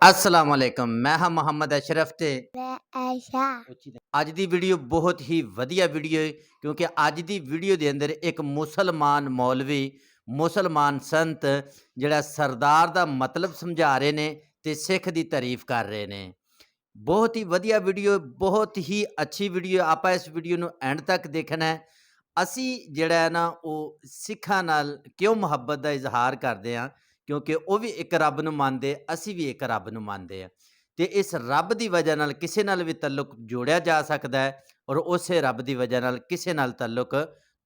ਅਸਲਾਮ ਵਾਲੇਕਮ ਮੈਂ ਹਾਂ ਮੁਹੰਮਦ ਅਸ਼ਰਫ ਤੇ ਮੈਂ ਆਇਸ਼ਾ। ਅੱਜ ਦੀ ਵੀਡੀਓ ਬਹੁਤ ਹੀ ਵਧੀਆ ਵੀਡੀਓ ਹੈ ਕਿਉਂਕਿ ਅੱਜ ਦੀ ਵੀਡੀਓ ਦੇ ਅੰਦਰ ਇੱਕ ਮੁਸਲਮਾਨ ਮੌਲਵੀ ਮੁਸਲਮਾਨ ਸੰਤ ਜਿਹੜਾ ਸਰਦਾਰ ਦਾ ਮਤਲਬ ਸਮਝਾ ਰਹੇ ਨੇ ਤੇ ਸਿੱਖ ਦੀ ਤਾਰੀਫ ਕਰ ਰਹੇ ਨੇ। ਬਹੁਤ ਹੀ ਵਧੀਆ ਵੀਡੀਓ ਬਹੁਤ ਹੀ ਅੱਛੀ ਵੀਡੀਓ ਆਪਾਂ ਇਸ ਵੀਡੀਓ ਨੂੰ ਐਂਡ ਤੱਕ ਦੇਖਣਾ ਹੈ। ਅਸੀਂ ਜਿਹੜਾ ਹੈ ਨਾ ਉਹ ਸਿੱਖਾਂ ਨਾਲ ਕਿਉਂ ਮੁਹੱਬਤ ਦਾ ਇਜ਼ਹਾਰ ਕਰਦੇ ਹਾਂ ਕਿਉਂਕਿ ਉਹ ਵੀ ਇੱਕ ਰੱਬ ਨੂੰ ਮੰਨਦੇ ਅਸੀਂ ਵੀ ਇੱਕ ਰੱਬ ਨੂੰ ਮੰਨਦੇ ਆ। ਤੇ ਇਸ ਰੱਬ ਦੀ ਵਜ੍ਹਾ ਨਾਲ ਕਿਸੇ ਨਾਲ ਵੀ ਤਾਲੁਕ ਜੋੜਿਆ ਜਾ ਸਕਦਾ ਹੈ ਔਰ ਉਸੇ ਰੱਬ ਦੀ ਵਜ੍ਹਾ ਨਾਲ ਕਿਸੇ ਨਾਲ ਤਾਲੁਕ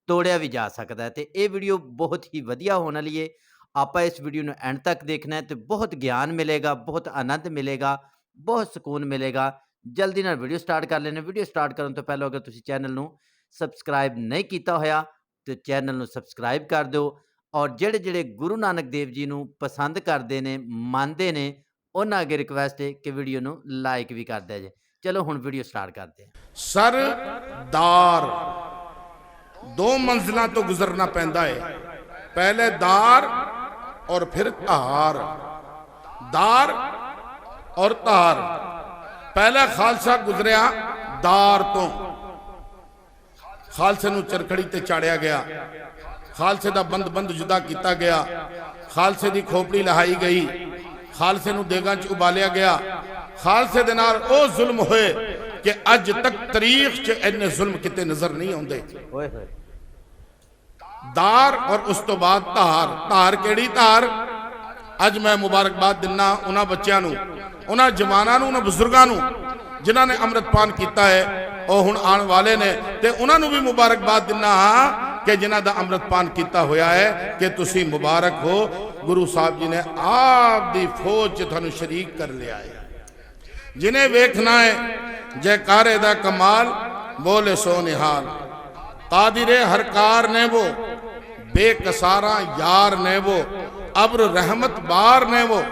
ਤੋੜਿਆ ਵੀ ਜਾ ਸਕਦਾ ਹੈ। ਤੇ ਇਹ ਵੀਡੀਓ ਬਹੁਤ ਹੀ ਵਧੀਆ ਹੋਣ ਵਾਲੀ ਹੈ ਆਪਾਂ ਇਸ ਵੀਡੀਓ ਨੂੰ ਐਂਡ ਤੱਕ ਦੇਖਣਾ ਹੈ ਤੇ ਬਹੁਤ ਗਿਆਨ ਮਿਲੇਗਾ, ਬਹੁਤ ਆਨੰਦ ਮਿਲੇਗਾ, ਬਹੁਤ ਸਕੂਨ ਮਿਲੇਗਾ। ਜਲਦੀ ਨਾਲ ਵੀਡੀਓ ਸਟਾਰਟ ਕਰ ਲੈਣੇ ਵੀਡੀਓ ਸਟਾਰਟ ਕਰਨ ਤੋਂ ਪਹਿਲਾਂ ਅਗਰ ਤੁਸੀਂ ਚੈਨਲ ਨੂੰ ਸਬਸਕ੍ਰਾਈਬ ਨਹੀਂ ਕੀਤਾ ਹੋਇਆ, ਤੇ ਚੈਨਲ ਨੂੰ ਸਬਸਕ੍ਰਾਈਬ ਕਰ ਦਿਓ। ਔਰ ਜਿਹੜੇ ਜਿਹੜੇ ਗੁਰੂ ਨਾਨਕ ਦੇਵ ਜੀ ਨੂੰ ਪਸੰਦ ਕਰਦੇ ਨੇ, ਮੰਨਦੇ ਨੇ, ਉਹਨਾਂ ਅੱਗੇ ਰਿਕੁਐਸਟ ਹੈ ਕਿ ਵੀਡੀਓ ਨੂੰ ਲਾਈਕ ਵੀ ਕਰ ਦਿਆ ਜੇ ਚਲੋ ਹੁਣ ਵੀਡੀਓ ਸਟਾਰਟ ਕਰਦੇ ਹਾਂ। ਸਰਦਾਰ ਦੋ ਮੰਜ਼ਿਲਾਂ ਤੋਂ ਗੁਜ਼ਰਨਾ ਪੈਂਦਾ ਹੈ ਪਹਿਲੇ ਦਾਰ ਔਰ ਫਿਰ ਧਾਰ। ਦਾਰ ਔਰ ਧਾਰ। ਪਹਿਲਾ ਖਾਲਸਾ ਗੁਜ਼ਰਿਆ ਦਾਰ ਤੋਂ। ਖਾਲਸੇ ਨੂੰ ਚਰਖੜੀ ਤੇ ਚਾੜਿਆ ਗਿਆ। ਖਾਲਸੇ ਦਾ ਬੰਦ ਬੰਦ ਜੁਦਾ ਕੀਤਾ ਗਿਆ। ਖਾਲਸੇ ਦੀ ਖੋਪੜੀ ਲਹਾਈ ਗਈ। ਖਾਲਸੇ ਨੂੰ ਦੇਗਾਂ 'ਚ ਉਬਾਲਿਆ ਗਿਆ। ਖਾਲਸੇ ਦੇ ਨਾਲ ਉਹ ਜ਼ੁਲਮ ਹੋਏ ਕਿ ਅੱਜ ਤੱਕ ਤਾਰੀਖ 'ਚ ਇੰਨੇ ਜ਼ੁਲਮ ਕਿਤੇ ਨਜ਼ਰ ਨਹੀਂ ਆਉਂਦੇ। ਓਏ ਹੋਏ। ਦਾਰ ਔਰ ਉਸ ਤੋਂ ਬਾਅਦ ਧਾਰ। ਧਾਰ ਕਿਹੜੀ ਧਾਰ? ਅੱਜ ਮੈਂ ਮੁਬਾਰਕਬਾਦ ਦਿੰਨਾ ਉਹਨਾਂ ਬੱਚਿਆਂ ਨੂੰ ਉਹਨਾਂ ਜਵਾਨਾਂ ਨੂੰ ਉਹਨਾਂ ਬਜ਼ੁਰਗਾਂ ਨੂੰ ਜਿਨ੍ਹਾਂ ਨੇ ਅੰਮ੍ਰਿਤਪਾਨ ਕੀਤਾ ਹੈ। ਉਹ ਹੁਣ ਆਉਣ ਵਾਲੇ ਨੇ ਤੇ ਉਹਨਾਂ ਨੂੰ ਵੀ ਮੁਬਾਰਕਬਾਦ ਦਿੰਨਾ ਹਾਂ। ਕਿ ਜਿਨ੍ਹਾਂ ਦਾ ਅੰਮ੍ਰਿਤ ਪਾਨ ਕੀਤਾ ਹੋਇਆ ਹੈ ਕਿ ਤੁਸੀਂ ਮੁਬਾਰਕ ਹੋ। ਗੁਰੂ ਸਾਹਿਬ ਜੀ ਨੇ ਆਪ ਦੀ ਫੌਜ 'ਚ ਤੁਹਾਨੂੰ ਸ਼ਰੀਕ ਕਰ ਲਿਆ ਹੈ। ਜਿਨੇ ਵੇਖਣਾ ਹੈ ਜੈਕਾਰੇ ਦਾ ਕਮਾਲ ਬੋਲੇ ਸੋ ਨਿਹਾਲ। ਕਾਦਰੇ ਹਰਕਾਰ ਨੇ ਵੋ ਬੇਕਸਾਰਾ ਯਾਰ ਨੇ ਵੋ ਅਬਰ ਰਹਿਮਤ ਬਾਰ ਨੇ ਵੋ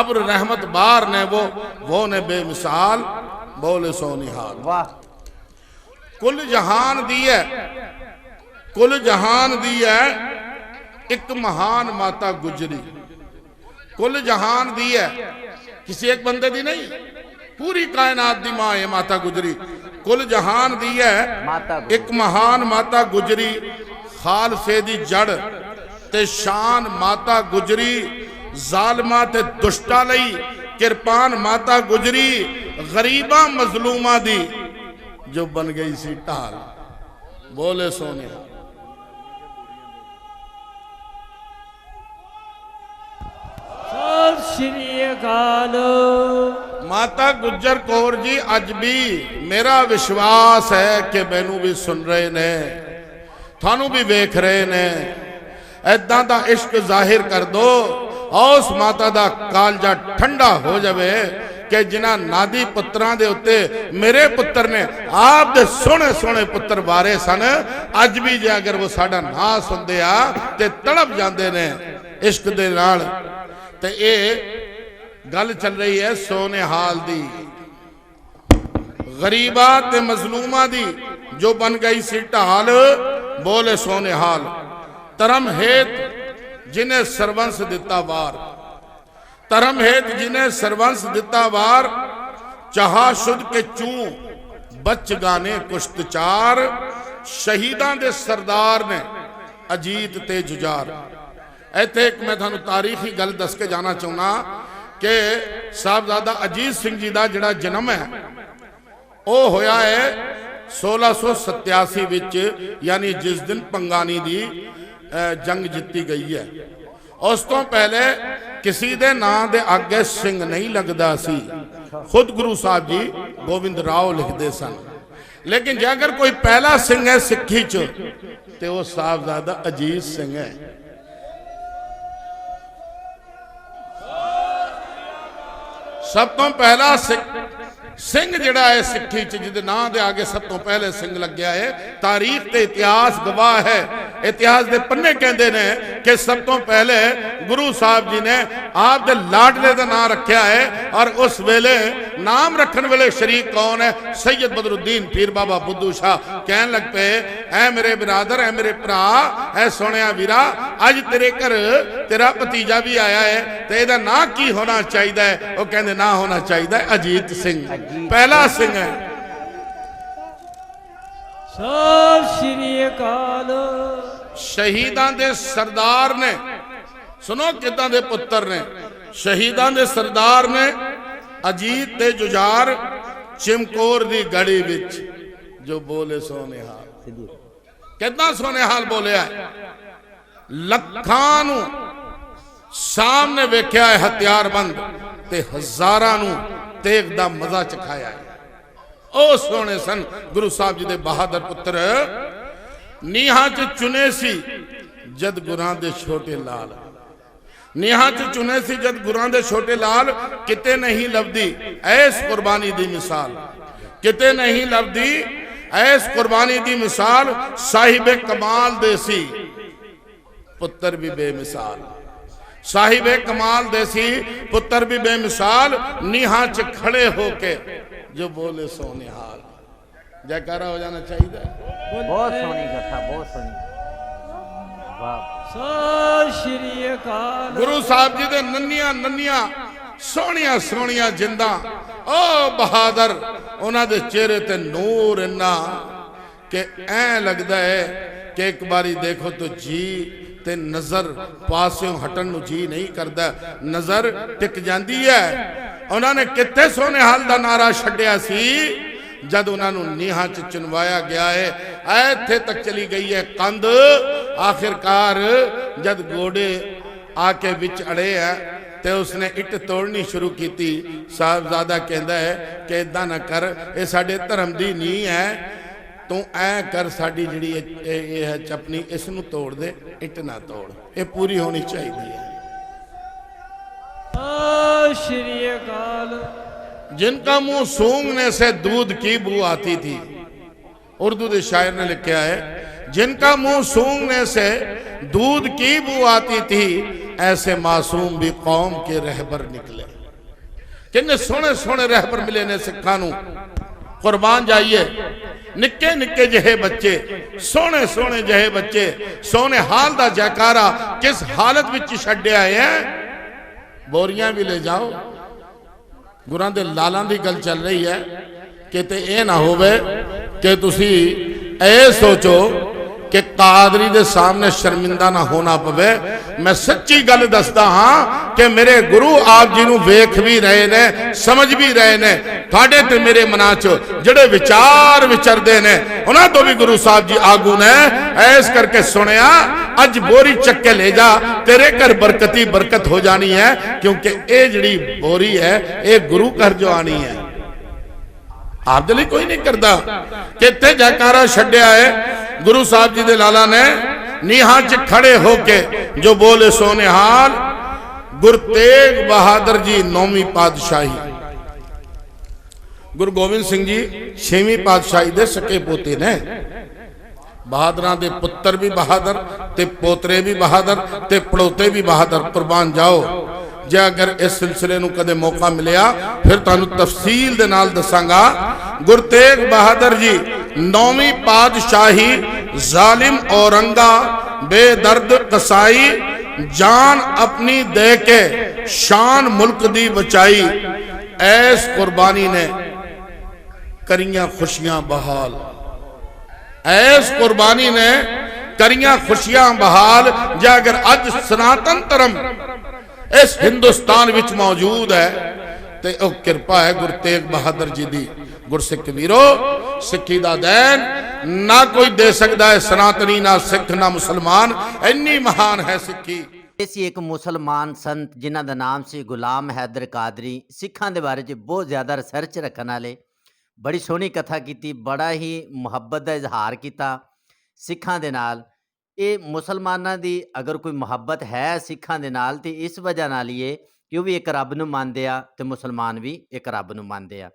ਅਬਰ ਰਹਿਮਤ ਬਾਰ ਨੇ ਵੋ ਵੋ ਨੇ ਬੇਮਿਸਾਲ ਬੋਲੇ ਸੋ ਨਿਹਾਲ। ਵਾਹ। ਕੁੱਲ ਜਹਾਨ ਦੀ ਹੈ ਕੁੱਲ ਜਹਾਨ ਦੀ ਹੈ ਇੱਕ ਮਹਾਨ ਮਾਤਾ ਗੁਜਰੀ। ਕੁੱਲ ਜਹਾਨ ਦੀ ਹੈ ਕਿਸੇ ਇੱਕ ਬੰਦੇ ਦੀ ਨਹੀਂ ਪੂਰੀ ਕਾਇਨਾਤ ਦੀ ਮਾਂ ਹੈ ਮਾਤਾ ਗੁਜਰੀ। ਕੁੱਲ ਜਹਾਨ ਦੀ ਹੈ। ਇੱਕ ਮਹਾਨ ਮਾਤਾ ਗੁਜਰੀ ਖਾਲਸੇ ਦੀ ਜੜ ਤੇ ਸ਼ਾਨ ਮਾਤਾ ਗੁਜਰੀ ਜ਼ਾਲਮਾਂ ਤੇ ਦੁਸ਼ਟਾਂ ਲਈ ਕਿਰਪਾਨ ਮਾਤਾ ਗੁਜਰੀ ਗਰੀਬਾਂ ਮਜ਼ਲੂਮਾਂ ਦੀ ਜੋ ਬਣ ਗਈ ਸੀ ਢਾਲ। ਬੋਲੇ ਸੋਨੇ ਸ਼੍ਰੀ ਅਕਾਲ। ਮਾਤਾ ਗੁੱਜਰ ਕੌਰ ਜੀ, ਅੱਜ ਵੀ ਮੇਰਾ ਵਿਸ਼ਵਾਸ ਹੈ ਕਿ ਮੈਨੂੰ ਵੀ ਸੁਣ ਰਹੇ ਨੇ, ਤੁਹਾਨੂੰ ਵੀ ਵੇਖ ਰਹੇ ਨੇ। ਐਦਾਂ ਦਾ ਇਸ਼ਕ ਜ਼ਾਹਿਰ ਕਰ ਦੋ ਉਸ ਮਾਤਾ ਦਾ ਕਾਲਜਾ ਠੰਡਾ ਹੋ ਜਾਵੇ ਕਿ ਜਿਨ੍ਹਾਂ ਨਾਦੀ ਪੁੱਤਰਾਂ ਦੇ ਉੱਤੇ ਮੇਰੇ ਪੁੱਤਰ ਨੇ ਆਪ ਦੇ ਸੋਹਣੇ ਸੋਹਣੇ ਪੁੱਤਰ ਵਾਰੇ ਸਨ, ਅੱਜ ਵੀ ਜੇ ਅਗਰ ਉਹ ਸਾਡਾ ਨਾਂ ਸੁਣਦੇ ਆ ਤੇ ਤੜਪ ਜਾਂਦੇ ਨੇ ਇਸ਼ਕ ਦੇ ਨਾਲ। ਤੇ ਇਹ ਗੱਲ ਚੱਲ ਰਹੀ ਹੈ ਸੋਨੇਹਾਲ ਦੀ। ਗਰੀਬਾਂ ਤੇ ਮਜ਼ਲੂਮਾਂ ਦੀ ਜੋ ਬਣ ਗਈ ਸੀ ਢਾਲ, ਬੋਲੇ ਸੋਨੇਹਾਲ ਧਰਮ ਹੇਤ ਜਿਨੇ ਸਰਵੰਸ ਦਿੱਤਾ ਵਾਰ। ਧਰਮ ਹੇਤ ਜਿਨੇ ਸਰਵੰਸ ਦਿੱਤਾ ਵਾਰ, ਚਾਹਾ ਸ਼ੁੱਧ ਕੇ ਚੂ, ਬਚ ਗਾਣੇ ਕੁਸ਼ਤਚਾਰ ਸ਼ਹੀਦਾਂ ਦੇ ਸਰਦਾਰ ਨੇ ਅਜੀਤ ਤੇ ਜੁਝਾਰ। ਇੱਥੇ ਇੱਕ ਮੈਂ ਤੁਹਾਨੂੰ ਤਾਰੀਖੀ ਗੱਲ ਦੱਸ ਕੇ ਜਾਣਾ ਚਾਹੁੰਦਾ ਕਿ ਸਾਹਿਬਜ਼ਾਦਾ ਅਜੀਤ ਸਿੰਘ ਜੀ ਦਾ ਜਿਹੜਾ ਜਨਮ ਹੈ, ਉਹ ਹੋਇਆ ਹੈ 1687 ਵਿੱਚ, ਯਾਨੀ ਜਿਸ ਦਿਨ ਪੰਗਾਨੀ ਦੀ ਜੰਗ ਜਿੱਤੀ ਗਈ ਹੈ। ਉਸ ਤੋਂ ਪਹਿਲੇ ਕਿਸੇ ਦੇ ਨਾਂ ਦੇ ਅੱਗੇ ਸਿੰਘ ਨਹੀਂ ਲੱਗਦਾ ਸੀ। ਖੁਦ ਗੁਰੂ ਸਾਹਿਬ ਜੀ ਗੋਬਿੰਦ ਰਾਓ ਲਿਖਦੇ ਸਨ। ਲੇਕਿਨ ਜੇ ਅਗਰ ਕੋਈ ਪਹਿਲਾ ਸਿੰਘ ਹੈ ਸਿੱਖੀ ਚ, ਤੇ ਉਹ ਸਾਹਿਬਜ਼ਾਦਾ ਅਜੀਤ ਸਿੰਘ ਹੈ। ਸਭ ਤੋਂ ਪਹਿਲਾ ਸਿੰਘ ਜਿਹੜਾ ਹੈ ਸਿੱਖੀ ਚ, ਜਿਹਦੇ ਨਾਂ ਦੇ ਅੱਗੇ ਸਭ ਤੋਂ ਪਹਿਲੇ ਸਿੰਘ ਲੱਗਿਆ ਹੈ। ਤਾਰੀਖ ਤੇ ਇਤਿਹਾਸ ਗਵਾਹ ਹੈ। ਇਤਿਹਾਸ ਦੇ ਪੰਨੇ ਕਹਿੰਦੇ ਨੇ ਕਿ ਸਭ ਤੋਂ ਪਹਿਲੇ ਗੁਰੂ ਸਾਹਿਬ ਜੀ ਨੇ ਆਪ ਦੇ ਲਾਡਲੇ ਦਾ ਨਾਂ ਰੱਖਿਆ ਹੈ ਔਰ ਉਸ ਵੇਲੇ ਨਾਮ ਰੱਖਣ ਵੇਲੇ ਸ਼ਰੀਕ ਕੌਣ ਹੈ? ਸੈਯਦ ਬਦਰੁੱਦੀਨ ਪੀਰ ਬਾਬਾ ਬੁੱਧੂ ਸ਼ਾਹ। ਕਹਿਣ ਲੱਗ ਪਏ, ਐ ਮੇਰੇ ਬਰਾਦਰ, ਐ ਮੇਰੇ ਭਰਾ, ਐ ਸੋਹਣਿਆ ਵੀਰਾ ਅੱਜ ਤੇਰੇ ਘਰ ਤੇਰਾ ਭਤੀਜਾ ਵੀ ਆਇਆ ਹੈ ਤੇ ਇਹਦਾ ਨਾਂ ਕੀ ਹੋਣਾ ਚਾਹੀਦਾ ਹੈ? ਉਹ ਕਹਿੰਦੇ ਨਾਂ ਹੋਣਾ ਚਾਹੀਦਾ ਹੈ ਅਜੀਤ ਸਿੰਘ। ਪਹਿਲਾ ਸਿੰਘ ਹੈ। ਸਤਿ ਸ਼੍ਰੀ ਅਕਾਲ। ਸ਼ਹੀਦਾਂ ਦੇ ਸਰਦਾਰ ਨੇ ਸੁਣੋ ਕਿਦਾਂ ਦੇ ਪੁੱਤਰ ਨੇ। ਸ਼ਹੀਦਾਂ ਦੇ ਸਰਦਾਰ ਨੇ ਅਜੀਤ ਤੇ ਜੁਝਾਰ ਚਿਮਕੌਰ ਦੀ ਗੜੀ ਵਿੱਚ ਜੋ ਬੋਲੇ ਸੋਨੇ ਹਾਲ। ਕਿੰਨਾ ਸੋਨੇ ਹਾਲ ਬੋਲਿਆ? ਲੱਖਾਂ ਨੂੰ ਸਾਹਮਣੇ ਵੇਖਿਆ ਹੈ ਹਥਿਆਰਬੰਦ ਤੇ ਹਜ਼ਾਰਾਂ ਨੂੰ ਤੇਗ ਦਾ ਮਜ਼ਾ ਚਖਾਇਆ ਹੈ। ਉਹ ਸੋਹਣੇ ਸਨ ਗੁਰੂ ਸਾਹਿਬ ਜੀ ਦੇ ਬਹਾਦਰ ਪੁੱਤਰ। ਨੀਹਾਂ ਚ ਚੁਣੇ ਸੀ ਜਦ ਗੁਰਾਂ ਦੇ ਛੋਟੇ ਲਾਲ। ਨੀਹਾਂ ਚ ਚੁਣੇ ਸੀ ਜਦ ਗੁਰਾਂ ਦੇ ਛੋਟੇ ਲਾਲ, ਕਿਤੇ ਨਹੀਂ ਲੱਭਦੀ ਐਸ ਕੁਰਬਾਨੀ ਦੀ ਮਿਸਾਲ। ਕਿਤੇ ਨਹੀਂ ਲੱਭਦੀ ਐਸ ਕੁਰਬਾਨੀ ਦੀ ਮਿਸਾਲ, ਸਾਹਿਬ ਕਮਾਲ ਦੇ ਸੀ। ਪੁੱਤਰ ਵੀ ਬੇਮਿਸਾਲ। ਸਾਹਿਬੇ ਕਮਾਲ ਦੇ ਸੀ ਪੁੱਤਰ ਵੀ ਬੇਮਿਸਾਲ ਨੀਹਾਂ 'ਚ ਖੜੇ ਹੋ ਕੇ ਜੋ ਬੋਲੇ ਸੋਨੇ ਹਾਲ ਜੈਕਾਰਾ ਹੋ ਜਾਣਾ ਚਾਹੀਦਾ। ਬਹੁਤ ਸੋਹਣੀ ਕਥਾ ਬਹੁਤ ਸੋਹਣੀ। ਵਾਹ। ਸਤਿ ਸ਼੍ਰੀ ਅਕਾਲ। ਗੁਰੂ ਸਾਹਿਬ ਜੀ ਦੇ ਨੰਨੀਆਂ ਨੰਨੀਆਂ ਸੋਹਣੀਆਂ ਸੋਹਣੀਆਂ ਜਿੰਦਾਂ। ਓ ਬਹਾਦਰ ਉਹਨਾਂ ਦੇ ਚਿਹਰੇ ਤੇ ਨੂਰ ਇੰਨਾ ਕਿ ਐ ਲੱਗਦਾ ਹੈ ਕਿ ਇੱਕ ਵਾਰੀ ਦੇਖੋ ਤਾਂ ਜੀ ਤੇ ਨਜ਼ਰ ਪਾਸਿਓਂ ਹਟਣ ਨੂੰ ਜੀ ਨਹੀਂ ਕਰਦਾ। ਨਜ਼ਰ ਟਿਕ ਜਾਂਦੀ ਹੈ। ਉਹਨਾਂ ਨੇ ਕਿੱਥੇ ਸੋਹਣੇ ਹਾਲ ਦਾ ਨਾਰਾ ਛੱਡਿਆ ਸੀ? ਜਦ ਉਹਨਾਂ ਨੂੰ ਨੀਹਾਂ 'ਚ ਚੁਣਵਾਇਆ ਗਿਆ ਹੈ ਐ ਇੱਥੇ ਤੱਕ ਚਲੀ ਗਈ ਹੈ ਕੰਧ। ਆਖਿਰਕਾਰ ਜਦ ਗੋਡੇ ਆ ਕੇ ਵਿੱਚ ਅੜੇ ਆ ਤੇ ਉਸਨੇ ਇੱਟ ਤੋੜਨੀ ਸ਼ੁਰੂ ਕੀਤੀ। ਸਾਹਿਬਜ਼ਾਦਾ ਕਹਿੰਦਾ ਹੈ ਕਿ ਇਦਾਂ ਨਾ ਕਰ, ਇਹ ਸਾਡੇ ਧਰਮ ਦੀ ਨੀਂਹ ਹੈ। ਤੂੰ ਐ ਕਰ ਸਾਡੀ ਜਿਹੜੀ ਇਹ- ਇਹ ਇਹ ਹੈ ਚਪਨੀ ਇਸ ਨੂੰ ਤੋੜ ਦੇ ਇੱਟ ਨਾ ਤੋੜ ਇਹ ਪੂਰੀ ਹੋਣੀ ਚਾਹੀਦੀ ਹੈ ਸਤਿ ਸ਼੍ਰੀ ਅਕਾਲ जिनका मुंह सूंघने से दूध की बू आती थी उर्दू के शायर ने लिखा है जिनका मुंह सूंघने से दूध की बू आती थी ऐसे मासूम भी कौम के रहबर निकले किन्ने सोने सोने रहबर मिले ने सिखा कुर्बान जाइए ਨਿੱਕੇ ਨਿੱਕੇ ਜਿਹੇ ਬੱਚੇ, ਸੋਹਣੇ ਸੋਹਣੇ ਜਿਹੇ ਬੱਚੇ, ਸੋਹਣੇ ਹਾਲ ਦਾ ਜੈਕਾਰਾ ਕਿਸ ਹਾਲਤ ਵਿੱਚ ਛੱਡਿਆ ਹੈ ਬੋਰੀਆਂ ਵੀ ਲੈ ਜਾਓ। ਗੁਰਾਂ ਦੇ ਲਾਲਾਂ ਦੀ ਗੱਲ ਚੱਲ ਰਹੀ ਹੈ ਕਿਤੇ ਇਹ ਨਾ ਹੋਵੇ ਕਿ ਤੁਸੀਂ ਇਹ ਸੋਚੋ ਕਿ ਕਾਦਰੀ ਦੇ ਸਾਹਮਣੇ ਸ਼ਰਮਿੰਦਾ ਨਾ ਹੋਣਾ ਪਵੇ। ਮੈਂ ਸੱਚੀ ਗੱਲ ਦੱਸਦਾ ਹਾਂ ਕਿ ਮੇਰੇ ਗੁਰੂ ਆਪ ਜੀ ਨੂੰ ਵੇਖ ਵੀ ਰਹੇ ਨੇ, ਸਮਝ ਵੀ ਰਹੇ ਨੇ। ਤੁਹਾਡੇ ਤੇ ਮੇਰੇ ਮਨਾਂ 'ਚ ਜਿਹੜੇ ਵਿਚਾਰ ਵਿਚਰਦੇ ਨੇ, ਉਹਨਾਂ ਤੋਂ ਵੀ ਗੁਰੂ ਸਾਹਿਬ ਜੀ ਆਗੂ ਨੇ। ਐਸ ਕਰਕੇ ਸੁਣਿਆ, ਅੱਜ ਬੋਰੀ ਚੱਕ ਕੇ ਲੈ ਜਾ, ਤੇਰੇ ਘਰ ਬਰਕਤੀ ਬਰਕਤ ਹੋ ਜਾਣੀ ਹੈ, ਕਿਉਂਕਿ ਇਹ ਜਿਹੜੀ ਬੋਰੀ ਹੈ, ਇਹ ਗੁਰੂ ਘਰ ਜੋ ਆਣੀ ਹੈ। ਆਪ ਲਈ ਕੋਈ ਨਹੀਂ ਕਰਦਾ। ਕਿੱਥੇ ਜੈਕਾਰਾ ਛੱਡਿਆ ਹੈ ਗੁਰੂ ਸਾਹਿਬ ਜੀ ਦੇ ਲਾਲਾ ਨੇ ਨੀਹਾਂ 'ਚ ਖੜੇ ਹੋ ਕੇ ਜੋ ਬੋਲੇ ਸੋਨੇ ਗੁਰ ਤੇਗ ਬਹਾਦਰ ਜੀ ਨੌਵੀਂ ਪਾਤਸ਼ਾਹੀ। ਗੁਰੂ ਗੋਬਿੰਦ ਸਿੰਘ ਜੀ ਛੇਵੀਂ ਪਾਤਸ਼ਾਹੀ ਦੇ ਸਕੇ ਪੋਤੇ ਨੇ। ਬਹਾਦਰਾਂ ਦੇ ਪੁੱਤਰ ਵੀ ਬਹਾਦਰ ਤੇ ਪੋਤਰੇ ਵੀ ਬਹਾਦਰ ਤੇ ਪੜੋਤੇ ਵੀ ਬਹਾਦਰ, ਕੁਰਬਾਨ ਜਾਓ। ਜੇ ਅਗਰ ਇਸ ਸਿਲਸਿਲੇ ਨੂੰ ਕਦੇ ਮੌਕਾ ਮਿਲਿਆ, ਫਿਰ ਤੁਹਾਨੂੰ ਤਫਸੀਲ ਦੇ ਨਾਲ ਦੱਸਾਂਗਾ। ਗੁਰੂ ਤੇਗ ਬਹਾਦਰ ਜੀ, ਨੌਵੀਂ ਪਾਤਸ਼ਾਹੀ ਜ਼ਾਲਿਮ ਔਰੰਗਾ, ਬੇਦਰਦ ਕਸਾਈ, ਜਾਨ ਆਪਣੀ ਦੇ ਕੇ ਸ਼ਾਨ ਮੁਲਕ ਦੀ ਬਚਾਈ। ਐਸ ਕੁਰਬਾਨੀ ਨੇ ਕਰੀਆਂ ਖੁਸ਼ੀਆਂ ਬਹਾਲ। ਐਸ ਕੁਰਬਾਨੀ ਨੇ ਕਰੀਆਂ ਖੁਸ਼ੀਆਂ ਬਹਾਲ। ਜੇ ਅਗਰ ਅੱਜ ਸਨਾਤਨ ਧਰਮ ਇਸ ਹਿੰਦੁਸਤਾਨ ਵਿੱਚ ਮੌਜੂਦ ਹੈ। ਤੇ ਉਹ ਕਿਰਪਾ ਹੈ ਗੁਰੂ ਤੇਗ ਬਹਾਦਰ ਜੀ ਦੀ। ਗੁਰਸਿੱਖ ਵੀਰੋ, ਸਿੱਖੀ ਦਾ ਦੇਣ ਨਾ ਕੋਈ ਦੇ ਸਕਦਾ ਹੈ ਸਨਾਤਨੀ, ਨਾ ਸਿੱਖ, ਨਾ ਮੁਸਲਮਾਨ। ਇੰਨੀ ਮਹਾਨ ਹੈ ਸਿੱਖੀ। ਇਹ ਸੀ ਇੱਕ ਮੁਸਲਮਾਨ ਸੰਤ, ਜਿਨ੍ਹਾਂ ਦਾ ਨਾਮ ਸੀ ਗੁਲਾਮ ਹੈਦਰ ਕਾਦਰੀ, ਸਿੱਖਾਂ ਦੇ ਬਾਰੇ 'ਚ ਬਹੁਤ ਜ਼ਿਆਦਾ ਰਿਸਰਚ ਰੱਖਣ ਵਾਲੇ। ਬੜੀ ਸੋਹਣੀ ਕਥਾ ਕੀਤੀ, ਬੜਾ ਹੀ ਮੁਹੱਬਤ ਦਾ ਇਜ਼ਹਾਰ ਕੀਤਾ ਸਿੱਖਾਂ ਦੇ ਨਾਲ। ਇਹ ਮੁਸਲਮਾਨਾਂ ਦੀ ਅਗਰ ਕੋਈ ਮੁਹੱਬਤ ਹੈ ਸਿੱਖਾਂ ਦੇ ਨਾਲ ਤੇ ਇਸ ਵਜ੍ਹਾ ਨਾਲ ਹੀ ਇਹ ਕਿ ਉਹ ਵੀ ਇੱਕ ਰੱਬ ਨੂੰ ਮੰਨਦੇ ਆ ਤੇ ਮੁਸਲਮਾਨ ਵੀ ਇੱਕ ਰੱਬ ਨੂੰ ਮੰਨਦੇ ਆ।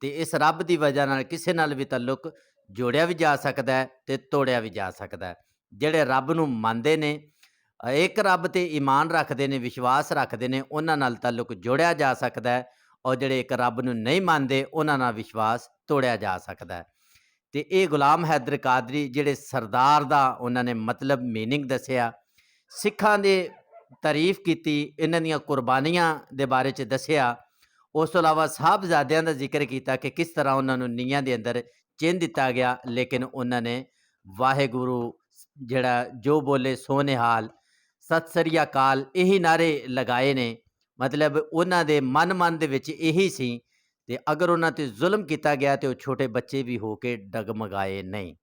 ਤੇ ਇਸ ਰੱਬ ਦੀ ਵਜ੍ਹਾ ਨਾਲ ਕਿਸੇ ਨਾਲ ਵੀ ਤਾਲੁਕ ਜੋੜਿਆ ਵੀ ਜਾ ਸਕਦਾ ਹੈ ਤੇ ਤੋੜਿਆ ਵੀ ਜਾ ਸਕਦਾ ਹੈ। ਜਿਹੜੇ ਰੱਬ ਨੂੰ ਮੰਨਦੇ ਨੇ ਇੱਕ ਰੱਬ ਤੇ ਈਮਾਨ ਰੱਖਦੇ ਨੇ, ਵਿਸ਼ਵਾਸ ਰੱਖਦੇ ਨੇ, ਉਹਨਾਂ ਨਾਲ ਤਾਲੁਕ ਜੋੜਿਆ ਜਾ ਸਕਦਾ ਹੈ ਔਰ ਜਿਹੜੇ ਇੱਕ ਰੱਬ ਨੂੰ ਨਹੀਂ ਮੰਨਦੇ, ਉਹਨਾਂ ਨਾਲ ਵਿਸ਼ਵਾਸ ਤੋੜਿਆ ਜਾ ਸਕਦਾ ਹੈ। ਤੇ ਇਹ ਗੁਲਾਮ ਹੈਦਰ ਕਾਦਰੀ ਜਿਹੜੇ ਸਰਦਾਰ ਦਾ ਉਹਨਾਂ ਨੇ ਮਤਲਬ ਮੀਨਿੰਗ ਦੱਸਿਆ, ਸਿੱਖਾਂ ਦੇ ਤਾਰੀਫ ਕੀਤੀ, ਇਹਨਾਂ ਦੀਆਂ ਕੁਰਬਾਨੀਆਂ ਦੇ ਬਾਰੇ ਚ ਦੱਸਿਆ, ਉਸ ਤੋਂ ਇਲਾਵਾ ਸਾਹਿਬਜ਼ਾਦਿਆਂ ਦਾ ਜ਼ਿਕਰ ਕੀਤਾ ਕਿ ਕਿਸ ਤਰ੍ਹਾਂ ਉਹਨਾਂ ਨੂੰ ਨੀਹਾਂ ਦੇ ਅੰਦਰ ਚਿੰਨ ਦਿੱਤਾ ਗਿਆ, ਲੇਕਿਨ ਉਹਨਾਂ ਨੇ ਵਾਹਿਗੁਰੂ ਜਿਹੜਾ ਜੋ ਬੋਲੇ ਸੋ ਨਿਹਾਲ, ਸਤਿ ਸ੍ਰੀ ਅਕਾਲ ਇਹੀ ਨਾਰੇ ਲਗਾਏ ਨੇ, ਮਤਲਬ ਉਹਨਾਂ ਦੇ ਮਨ ਮਨ ਦੇ ਵਿੱਚ ਇਹੀ ਸੀ ਤੇ ਅਗਰ ਉਹਨਾਂ ਤੇ ਜ਼ੁਲਮ ਕੀਤਾ ਗਿਆ ਤੇ ਉਹ ਛੋਟੇ ਬੱਚੇ ਵੀ ਹੋ ਕੇ ਡਗਮਗਾਏ ਨਹੀਂ।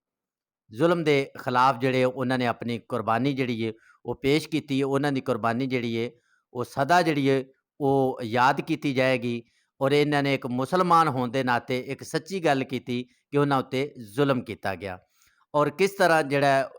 ਜ਼ੁਲਮ ਦੇ ਖਿਲਾਫ ਜਿਹੜੇ ਉਹਨਾਂ ਨੇ ਆਪਣੀ ਕੁਰਬਾਨੀ ਜਿਹੜੀ ਹੈ ਉਹ ਪੇਸ਼ ਕੀਤੀ ਹੈ ਉਹਨਾਂ ਦੀ ਕੁਰਬਾਨੀ ਜਿਹੜੀ ਹੈ ਉਹ ਸਦਾ ਜਿਹੜੀ ਹੈ ਉਹ ਯਾਦ ਕੀਤੀ ਜਾਏਗੀ ਔਰ ਇਹਨਾਂ ਨੇ ਇੱਕ ਮੁਸਲਮਾਨ ਹੋਣ ਦੇ ਨਾਤੇ ਇੱਕ ਸੱਚੀ ਗੱਲ ਕੀਤੀ ਕਿ ਉਹਨਾਂ ਉੱਤੇ ਜ਼ੁਲਮ ਕੀਤਾ ਗਿਆ। ਔਰ ਕਿਸ ਤਰ੍ਹਾਂ ਜਿਹੜਾ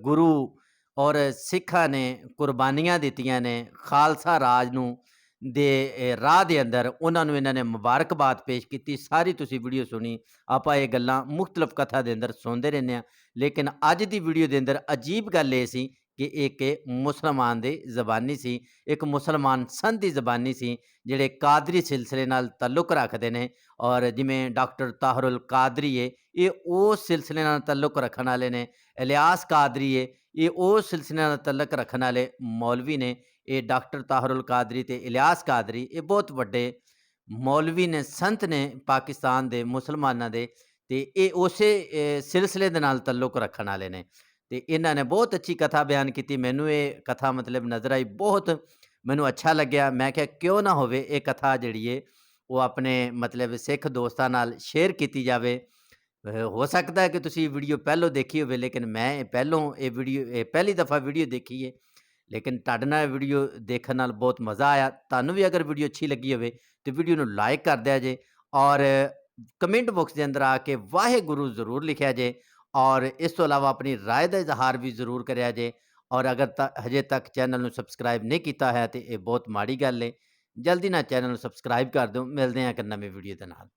ਗੁਰੂ ਔਰ ਸਿੱਖਾਂ ਨੇ ਕੁਰਬਾਨੀਆਂ ਦਿੱਤੀਆਂ ਨੇ, ਖਾਲਸਾ ਰਾਜ ਨੂੰ ਦੇ ਰਾਹ ਦੇ ਅੰਦਰ ਉਹਨਾਂ ਨੂੰ ਇਹਨਾਂ ਨੇ ਮੁਬਾਰਕਬਾਦ ਪੇਸ਼ ਕੀਤੀ। ਸਾਰੀ ਤੁਸੀਂ ਵੀਡੀਓ ਸੁਣੀ, ਆਪਾਂ ਇਹ ਗੱਲਾਂ ਮੁxtਲਫ ਕਥਾ ਦੇ ਅੰਦਰ ਸੁਣਦੇ ਰਹਿੰਦੇ ਆ ਲੇਕਿਨ ਅੱਜ ਦੀ ਵੀਡੀਓ ਦੇ ਅੰਦਰ ਅਜੀਬ ਗੱਲ ਇਹ ਸੀ ਕਿ ਇੱਕ ਇਹ ਮੁਸਲਮਾਨ ਦੇ ਜ਼ਬਾਨੀ ਸੀ, ਇੱਕ ਮੁਸਲਮਾਨ ਸੰਤ ਦੀ ਜ਼ਬਾਨੀ ਸੀ, ਜਿਹੜੇ ਕਾਦਰੀ ਸਿਲਸਿਲੇ ਨਾਲ ਤਾਲੁਕ ਰੱਖਦੇ ਨੇ ਔਰ ਜਿਵੇਂ ਡਾਕਟਰ ਤਾਹਰੁਲ ਕਾਦਰੀ ਏ, ਇਹ ਉਹ ਸਿਲਸਿਲੇ ਨਾਲ ਤਾਲੁਕ ਰੱਖਣ ਵਾਲੇ ਨੇ। ਇਲਿਆਸ ਕਾਦਰੀ ਏ, ਇਹ ਉਹ ਸਿਲਸਿਲੇ ਨਾਲ ਤਾਲੁਕ ਰੱਖਣ ਵਾਲੇ ਮੌਲਵੀ ਨੇ। ਇਹ ਡਾਕਟਰ ਤਾਹਰੁਲ ਕਾਦਰੀ ਤੇ ਇਲਿਆਸ ਕਾਦਰੀ, ਇਹ ਬਹੁਤ ਵੱਡੇ ਮੌਲਵੀ ਨੇ, ਸੰਤ ਨੇ ਪਾਕਿਸਤਾਨ ਦੇ ਮੁਸਲਮਾਨਾਂ ਦੇ ਤੇ ਇਹ ਉਸੇ ਸਿਲਸਿਲੇ ਦੇ ਨਾਲ ਤਾਲੁਕ ਰੱਖਣ ਵਾਲੇ ਨੇ ਤੇ ਇਹਨਾਂ ਨੇ ਬਹੁਤ ਅੱਛੀ ਕਥਾ ਬਿਆਨ ਕੀਤੀ। ਮੈਨੂੰ ਇਹ ਕਥਾ ਮਤਲਬ ਨਜ਼ਰ ਆਈ, ਬਹੁਤ ਮੈਨੂੰ ਅੱਛਾ ਲੱਗਿਆ। ਮੈਂ ਕਿਹਾ, ਕਿਉਂ ਨਾ ਹੋਵੇ ਇਹ ਕਥਾ ਜਿਹੜੀ ਏ, ਉਹ ਆਪਣੇ ਮਤਲਬ ਸਿੱਖ ਦੋਸਤਾਂ ਨਾਲ ਸ਼ੇਅਰ ਕੀਤੀ ਜਾਵੇ। ਹੋ ਸਕਦਾ ਹੈ ਕਿ ਤੁਸੀਂ ਵੀਡੀਓ ਪਹਿਲੋਂ ਦੇਖੀ ਹੋਵੇ, ਲੇਕਿਨ ਮੈਂ ਇਹ ਪਹਿਲੋਂ ਇਹ ਵੀਡੀਓ, ਇਹ ਪਹਿਲੀ ਦਫਾ ਵੀਡੀਓ ਦੇਖੀ ਹੈ ਲੇਕਿਨ ਤੁਹਾਡੇ ਨਾਲ ਵੀਡੀਓ ਦੇਖਣ ਨਾਲ ਬਹੁਤ ਮਜ਼ਾ ਆਇਆ। ਤੁਹਾਨੂੰ ਵੀ ਅਗਰ ਵੀਡੀਓ ਅੱਛੀ ਲੱਗੀ ਹੋਵੇ ਤੇ ਵੀਡੀਓ ਨੂੰ ਲਾਈਕ ਕਰ ਦਿਆ ਜੇ ਔਰ ਕਮੈਂਟ ਬਾਕਸ ਦੇ ਅੰਦਰ ਆ ਕੇ ਵਾਹਿਗੁਰੂ ਜ਼ਰੂਰ ਲਿਖਿਆ ਜੇ ਔਰ ਇਸ ਤੋਂ ਇਲਾਵਾ ਆਪਣੀ ਰਾਏ ਦਾ ਇਜ਼ਹਾਰ ਵੀ ਜ਼ਰੂਰ ਕਰਿਆ ਜੇ ਔਰ ਅਗਰ ਤ ਹਜੇ ਤੱਕ ਚੈਨਲ ਨੂੰ ਸਬਸਕ੍ਰਾਈਬ ਨਹੀਂ ਕੀਤਾ ਹੈ ਤੇ ਇਹ ਬਹੁਤ ਮਾੜੀ ਗੱਲ ਹੈ ਜਲਦੀ ਨਾਲ ਚੈਨਲ ਨੂੰ ਸਬਸਕ੍ਰਾਈਬ ਕਰ ਦਿਓ। ਮਿਲਦੇ ਹਾਂ ਇੱਕ ਨਵੀਂ ਵੀਡੀਓ ਦੇ ਨਾਲ।